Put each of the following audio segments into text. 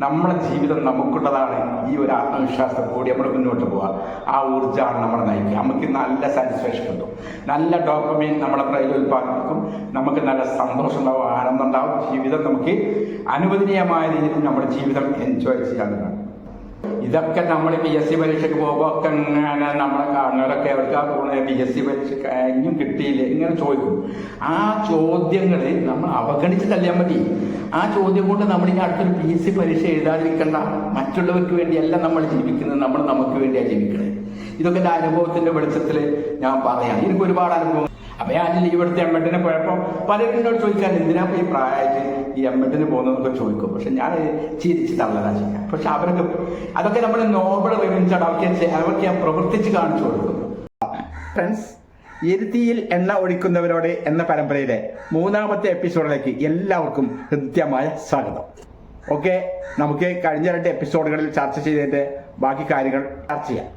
നമ്മുടെ ജീവിതം നമുക്കുള്ളതാണ് ഈ ഒരു ആത്മവിശ്വാസം കൂടി നമ്മൾ മുന്നോട്ട് പോവുക. ആ ഊർജമാണ് നമ്മളെ നയിക്കുക. നമുക്ക് നല്ല സാറ്റിസ്ഫാക്ഷൻ കിട്ടും. നല്ല ഡോക്യുമെന്റ് നമ്മളെ ബ്രെയിൽ ഉൽപ്പാദിപ്പിക്കും. നമുക്ക് നല്ല സന്തോഷം ഉണ്ടാവും ആനന്ദം ഉണ്ടാവും. ജീവിതം നമുക്ക് അനുവദനീയമായ രീതിയിൽ നമ്മുടെ ജീവിതം എൻജോയ് ചെയ്യാൻ ഇതൊക്കെ നമ്മൾ പി എസ് സി പരീക്ഷയ്ക്ക് പോകുമ്പോൾ ഒക്കെ ഇങ്ങനെ നമ്മളെ കാണുന്നവരൊക്കെ അവർക്ക് പി എസ് സി പരീക്ഷ കഴിഞ്ഞും കിട്ടിയില്ല? ഇങ്ങനെ ചോദിക്കും. ആ ചോദ്യങ്ങൾ നമ്മൾ അവഗണിച്ച് തള്ളിയാൽ മതി. ആ ചോദ്യം കൊണ്ട് നമ്മൾ ഇനി അടുത്തൊരു പി എസ് സി പരീക്ഷ എഴുതാതിരിക്കണ്ട. മറ്റുള്ളവർക്ക് വേണ്ടിയല്ല നമ്മൾ ജീവിക്കുന്നത്. നമ്മൾ നമുക്ക് വേണ്ടിയാണ് ജീവിക്കുന്നത് ഇതൊക്കെ എന്റെ അനുഭവത്തിന്റെ വെളിച്ചത്തിൽ ഞാൻ പറയാം. എനിക്ക് ഒരുപാട് അനുഭവം അപ്പൊ ഞാൻ ലീവ് എടുത്ത് എമ്മട്ടിന് പോയപ്പോൾ പലരും എന്നോട് ചോദിക്കാൻ എന്തിനാ ഈ പ്രായമായിട്ട് ഈ എമ്മട്ടിന് പോകുന്നതൊക്കെ ചോദിക്കും? പക്ഷെ ഞാൻ ചിരിച്ച് തള്ളതാ ചെയ്യാം. പക്ഷെ അവരൊക്കെ അതൊക്കെ നമ്മൾ നോബൽ റിവെഞ്ചാണ് അവർക്ക് അവർക്ക് ഞാൻ പ്രവർത്തിച്ച് കാണിച്ചു കൊടുക്കും. ഫ്രണ്ട്സ് എരുത്തിയിൽ എണ്ണ ഒഴിക്കുന്നവരോട് എന്ന പരമ്പരയിലെ മൂന്നാമത്തെ എപ്പിസോഡിലേക്ക് എല്ലാവർക്കും ഹൃദ്യമായ സ്വാഗതം. ഓക്കെ നമുക്ക് കഴിഞ്ഞ രണ്ട് എപ്പിസോഡുകളിൽ ചർച്ച ചെയ്തതിന്റെ ബാക്കി കാര്യങ്ങൾ ചർച്ച ചെയ്യാം.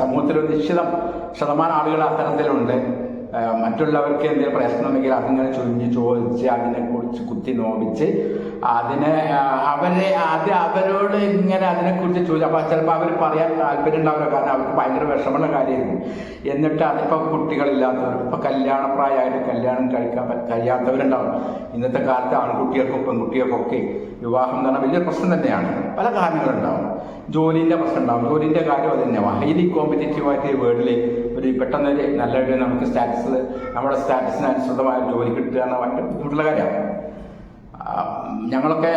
സമൂഹത്തിൽ ഒരു നിശ്ചിതം ശതമാനം ആളുകൾ അത്തരത്തിലുണ്ട്. മറ്റുള്ളവർക്ക് എന്തെങ്കിലും പ്രശ്നമെങ്കിൽ അതിങ്ങനെ ചൊരിഞ്ഞ് ചോദിച്ച് അതിനെ കുറിച്ച് കുത്തി നോവിച്ച് അതിനെ അവരെ അത് അവരോട് ഇങ്ങനെ അതിനെക്കുറിച്ച് ചോദിച്ചു. അപ്പോൾ ചിലപ്പോൾ അവർ പറയാൻ താല്പര്യം ഉണ്ടാവില്ല. കാരണം അവർക്ക് ഭയങ്കര വിഷമമുള്ള കാര്യമായിരുന്നു. എന്നിട്ട് അതിപ്പോൾ കുട്ടികളില്ലാത്തവർ ഇപ്പോൾ കല്യാണപ്രായമായിട്ട് കല്യാണം കഴിക്കാൻ കഴിയാത്തവരുണ്ടാവും. ഇന്നത്തെ കാലത്ത് ആൺകുട്ടികൾക്കും പെൺകുട്ടികൾക്കും ഒക്കെ വിവാഹം എന്ന് പറഞ്ഞാൽ വലിയ പ്രശ്നം തന്നെയാണ്. പല കാരണങ്ങളുണ്ടാവും. ജോലിന്റെ പ്രശ്നം ഉണ്ടാവും. ജോലിന്റെ കാര്യം അത് തന്നെയാണ് ഹൈലി കോമ്പറ്റേറ്റീവ് ആയിട്ട് ഈ വേർഡിൽ ഒരു ഒരു നല്ലൊരു നമുക്ക് സ്റ്റാറ്റസ് നമ്മുടെ സ്റ്റാറ്റസിന് അനുസൃതമായ ജോലി കിട്ടുക എന്ന ഭയങ്കര ബുദ്ധിമുട്ടുള്ള കാര്യമാണ്. ഞങ്ങളൊക്കെ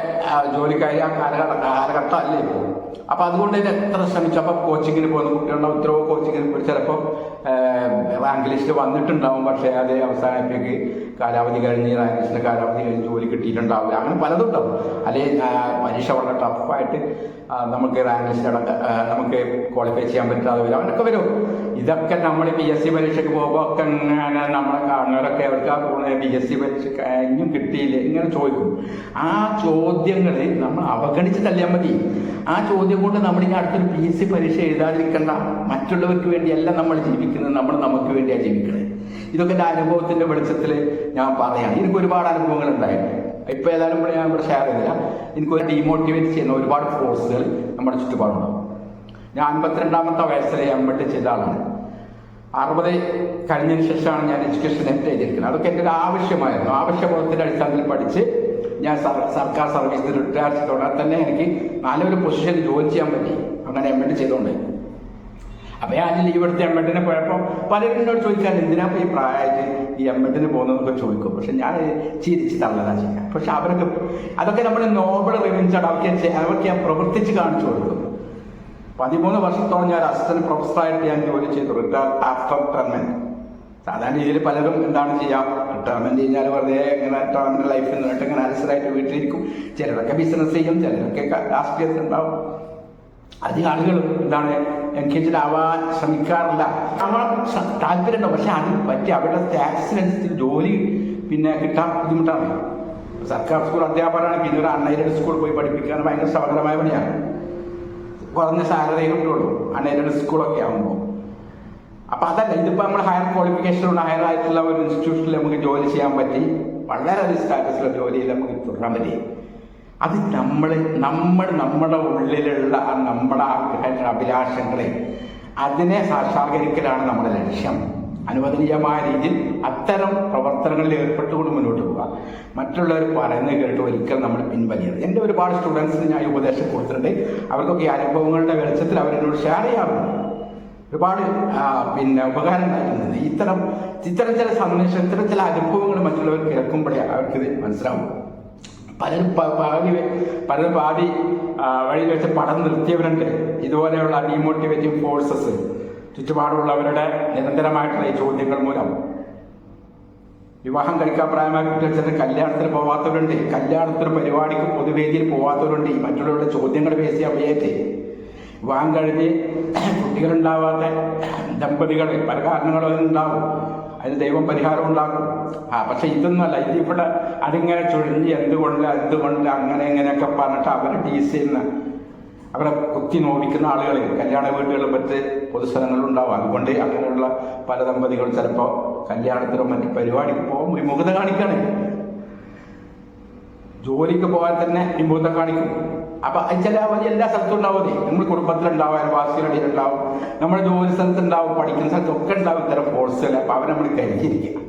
ജോലി ആ കാലഘട്ട കാലഘട്ടം അല്ലേ ഇപ്പോൾ അപ്പോൾ അതുകൊണ്ട് തന്നെ എത്ര ശ്രമിച്ചു? അപ്പോൾ കോച്ചിങ്ങിന് പോകുന്ന കുട്ടികളുടെ ഉത്തരവ് കോച്ചിങ്ങിന് പോയി ചിലപ്പോൾ റാങ്ക് ലിസ്റ്റ് വന്നിട്ടുണ്ടാവും പക്ഷേ അതേ അവസാനത്തേക്ക് കാലാവധി കഴിഞ്ഞ് റാങ്ക് ലിസ്റ്റിന്റെ കാലാവധി കഴിഞ്ഞ് ജോലി കിട്ടിയിട്ടുണ്ടാവില്ല. അങ്ങനെ പലതും ഉണ്ടാവും അല്ലെങ്കിൽ പരീക്ഷ വളരെ ടഫായിട്ട് നമുക്ക് റാങ്ക് ലിസ്റ്റ് അടക്കം നമുക്ക് ക്വാളിഫൈ ചെയ്യാൻ പറ്റാതെ വരും. അവരൊക്കെ വരും. ഇതൊക്കെ നമ്മൾ പി എസ് സി പരീക്ഷയ്ക്ക് പോകുമ്പോൾ ഒക്കെ ഇങ്ങനെ നമ്മളെ കാണുന്നവരൊക്കെ അവർക്ക് ആ പി എസ് സി പരീക്ഷ കഴിഞ്ഞും കിട്ടിയില്ല? ഇങ്ങനെ ചോദിക്കും. ആ ചോദ്യങ്ങൾ നമ്മൾ അവഗണിച്ച് തള്ളിയാൽ മതി. ആ ചോദ്യം കൊണ്ട് നമ്മൾ ഇനി അടുത്തൊരു പി എസ് സി പരീക്ഷ എഴുതാതിരിക്കേണ്ട. മറ്റുള്ളവർക്ക് വേണ്ടിയല്ല നമ്മൾ ജീവിക്കുന്നത്. നമ്മൾ നമുക്ക് വേണ്ടിയാണ് ജീവിക്കുന്നത് ഇതൊക്കെ എന്റെ അനുഭവത്തിന്റെ വെളിച്ചത്തിൽ ഞാൻ പറയാം എനിക്ക് ഒരുപാട് അനുഭവങ്ങൾ ഉണ്ടായിരുന്നു ഇപ്പൊ ഏതായാലും ഇവിടെ ഞാൻ ഇവിടെ ഷെയർ ചെയ്തില്ല. എനിക്കൊരു ഡീമോട്ടിവേറ്റ് ചെയ്യുന്ന ഒരുപാട് ഫോഴ്സുകൾ നമ്മുടെ ചുറ്റുപാടുണ്ടാവും ഞാൻ അൻപത്തിരണ്ടാമത്തെ വയസ്സിൽ എം എഡ് ചെയ്ത ആളാണ്. അറുപത് കഴിഞ്ഞതിന് ശേഷമാണ് ഞാൻ എഡ്യൂക്കേഷൻ നെറ്റ് ചെയ്തിരിക്കുന്നത്. അതൊക്കെ എന്റെ ഒരു ആവശ്യമായിരുന്നു. ആവശ്യബോധത്തിന്റെ അടിസ്ഥാനത്തിൽ പഠിച്ച് ഞാൻ സർക്കാർ സർവീസിൽ റിട്ടയർ ചെയ്തോടെ തന്നെ എനിക്ക് നല്ലൊരു പൊസിഷനിൽ ജോലി ചെയ്യാൻ പറ്റി. അങ്ങനെ എം എഡ് ചെയ്തുകൊണ്ട്. അപ്പോൾ ഞാൻ ലീവ് എടുത്ത് എം എഡിന് പോയപ്പോൾ പലരും എന്നോട് ചോദിക്കാൻ എന്തിനാ ഈ പ്രായത്തിൽ ഈ എം എഡിന് പോകുന്നതൊക്കെ ചോദിക്കും? പക്ഷെ ഞാൻ ചിരിച്ച് തള്ളതാ ചെയ്യാം. പക്ഷെ അവരൊക്കെ അതൊക്കെ നമ്മൾ നോബൽ റിവെഞ്ചാണ് അവർക്ക് അവർക്ക് ഞാൻ പ്രവർത്തിച്ച് കാണിച്ചു കൊടുക്കും. പതിമൂന്ന് വർഷത്തോളം ഞാൻ അസിസ്റ്റന്റ് പ്രൊഫസറായിട്ട് ഞാൻ ജോലി ചെയ്തു റിട്ടയർ ആഫ്റ്റർ റിട്ടയർമെന്റ്. സാധാരണ രീതിയിൽ പലരും എന്താണ് ചെയ്യാം? റിട്ടയർമെന്റ് കഴിഞ്ഞാൽ വെറുതെ ഇങ്ങനെ റിട്ടയർമെന്റ് ലൈഫിൽ നിന്നിട്ട് ഇങ്ങനെ അലസരായിട്ട് വീട്ടിലിരിക്കും. ചിലരൊക്കെ ബിസിനസ് ചെയ്യും ചിലരൊക്കെ രാഷ്ട്രീയത്തിൽ രാഷ്ട്രീയത്തിലുണ്ടാവും. അധികം ആളുകൾ എന്താണ് എൻഗേജ്ഡ് ശ്രമിക്കാറില്ല. നമ്മൾ താല്പര്യമുണ്ടോ പക്ഷെ അതിന് പറ്റി അവരുടെ സ്റ്റാറ്റസിനനുസരിച്ച് ജോലി പിന്നെ കിട്ടാൻ ബുദ്ധിമുട്ടാണ്. സർക്കാർ സ്കൂൾ അധ്യാപകരാണ് പിന്നെ ഒരു അൺഎയ്ഡഡ് സ്കൂൾ പോയി പഠിപ്പിക്കാൻ ഭയങ്കര ശ്രമകരമായ പണിയാണ്. കുറഞ്ഞ സാലറി കിട്ടുള്ളൂ അൺഎയ്ഡഡ് സ്കൂളൊക്കെ ആകുമ്പോൾ അപ്പൊ അതല്ല ഇതിപ്പോ നമ്മൾ ഹയർ ക്വാളിഫിക്കേഷൻ ഉള്ള ഹയർ ആയിട്ടുള്ള ഒരു ഇൻസ്റ്റിറ്റ്യൂഷനിൽ നമുക്ക് ജോലി ചെയ്യാൻ പറ്റി. വളരെ സ്റ്റാറ്റസിലുള്ള ജോലിയിൽ നമുക്ക് തുടരാൻ പറ്റി. അത് നമ്മൾ നമ്മൾ നമ്മുടെ ഉള്ളിലുള്ള ആ നമ്മുടെ ആഗ്രഹങ്ങൾ അഭിലാഷങ്ങളെ അതിനെ സാക്ഷാത്കരിക്കലാണ് നമ്മുടെ ലക്ഷ്യം. അനുവദനീയമായ രീതിയിൽ അത്തരം പ്രവർത്തനങ്ങളിൽ ഏർപ്പെട്ടുകൊണ്ട് മുന്നോട്ട് പോവുക. മറ്റുള്ളവർ പറയുന്നത് കേട്ട് ഒരിക്കലും നമ്മൾ പിൻവലിയത് എന്റെ ഒരുപാട് സ്റ്റുഡൻസിന് ഞാൻ ഉപദേശം കൊടുത്തിട്ടുണ്ട്. അവർക്കൊക്കെ അനുഭവങ്ങളുടെ വെളിച്ചത്തിൽ അവരെന്നോട് ഷെയർ ചെയ്യാറുണ്ട്. ഒരുപാട് പിന്നെ ഉപകാരം ഉണ്ടായിട്ടുണ്ട്. ഇത്തരം ഇത്തരം ചില സന്ദേശം ഇത്തരം ചില അനുഭവങ്ങൾ മറ്റുള്ളവർ കേൾക്കുമ്പോഴേ അവർക്കിത് മനസ്സിലാവും. പലരും പാടി പലരും പാടി വഴി വെച്ച് പടം നിർത്തിയവരുണ്ട്. ഇതുപോലെയുള്ള ഡീമോട്ടിവേറ്റിംഗ് ഫോഴ്സസ് ചുറ്റുപാടുള്ളവരുടെ നിരന്തരമായിട്ടുള്ള ഈ ചോദ്യങ്ങൾ മൂലം. വിവാഹം കഴിക്കാൻ പ്രായമായ കുട്ടികൾ കല്യാണത്തിന് പോവാത്തവരുണ്ട്. കല്യാണത്തിന് പരിപാടിക്ക് പൊതുവേദിയിൽ പോവാത്തവരുണ്ട്. ഈ മറ്റുള്ളവരുടെ ചോദ്യങ്ങൾ ബേസ് ചെയ്യാൻ വയ്യാറ്റ് വിവാഹം കഴിഞ്ഞ് കുട്ടികളുണ്ടാവാത്ത ദമ്പതികൾ പല കാരണങ്ങളും ഉണ്ടാവും. അതിന് ദൈവം പരിഹാരം ഉണ്ടാക്കും ആ പക്ഷെ ഇതൊന്നുമല്ല. ഇതിവിടെ അതിങ്ങനെ ചുഴിഞ്ഞ് എന്തുകൊണ്ട് എന്തുകൊണ്ട് അങ്ങനെ ഇങ്ങനെയൊക്കെ പറഞ്ഞിട്ട് അവരെ ടീസ് ചെയ്യുന്ന അവരെ കുത്തി നോവിക്കുന്ന ആളുകൾ കല്യാണ വീടുകളും മറ്റ് പൊതുസ്ഥലങ്ങളിലും ഉണ്ടാവും. അതുകൊണ്ട് അങ്ങനെയുള്ള പല ദമ്പതികൾ ചിലപ്പോൾ കല്യാണത്തിനോ മറ്റ് പരിപാടിക്ക് പോകും. വിമുഖത കാണിക്കാണ് ജോലിക്ക് പോകാൻ തന്നെ വിമുഖത കാണിക്കും. അപ്പൊ ചില വലിയ എല്ലാ സ്ഥലത്തും ഉണ്ടാവുമേ നമ്മൾ കുടുംബത്തിലുണ്ടാവും അയൽവാസികളുടെ ഉണ്ടാവും നമ്മുടെ ജോലി സ്ഥലത്തുണ്ടാവും പഠിക്കുന്ന സ്ഥലത്തൊക്കെ ഉണ്ടാവും ഇത്തരം ഫോഴ്സുകൾ അപ്പൊ അവരെ നമ്മൾ കരുതിയിരിക്കുക.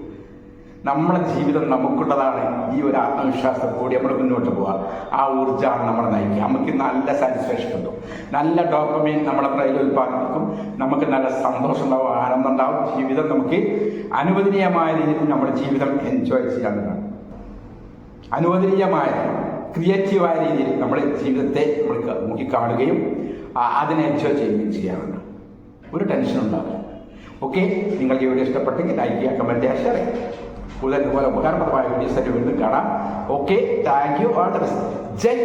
നമ്മുടെ ജീവിതം നമുക്കുള്ളതാണ് ഈ ഒരു ആത്മവിശ്വാസം കൂടി നമ്മൾ മുന്നോട്ട് പോവുക. ആ ഊർജമാണ് നമ്മളെ നയിക്കുക. നമുക്ക് നല്ല സാറ്റിസ്ഫാക്ഷൻ കിട്ടും. നല്ല ഡോക്യുമെന്റ് നമ്മുടെ ബ്രെയിൽ ഉൽപ്പാദിപ്പിക്കും. നമുക്ക് നല്ല സന്തോഷം ഉണ്ടാവും ആനന്ദം ഉണ്ടാവും. ജീവിതം നമുക്ക് അനുവദനീയമായ രീതിയിൽ നമ്മുടെ ജീവിതം എൻജോയ് ചെയ്യാൻ അനുവദനീയമായ ക്രിയേറ്റീവായ രീതിയിൽ നമ്മുടെ ജീവിതത്തെ നമ്മൾ നോക്കിക്കാണുകയും അതിനെ എൻജോയ് ചെയ്യുകയും ചെയ്യാറുണ്ട്. ഒരു ടെൻഷൻ ഉണ്ടാവില്ല. ഓക്കെ നിങ്ങൾക്ക് വീഡിയോ ഇഷ്ടപ്പെട്ടെങ്കിൽ ലൈക്ക് ചെയ്യുക കമന്റ് ചെയ്യുക ഷെയർ ചെയ്യുക. കൂടുതൽ ഇതുപോലെ ഉപകാരപ്രദമായ വീഡിയോസ് ആയിട്ട് വീണ്ടും കാണാം. Okay thank you all the best Jai.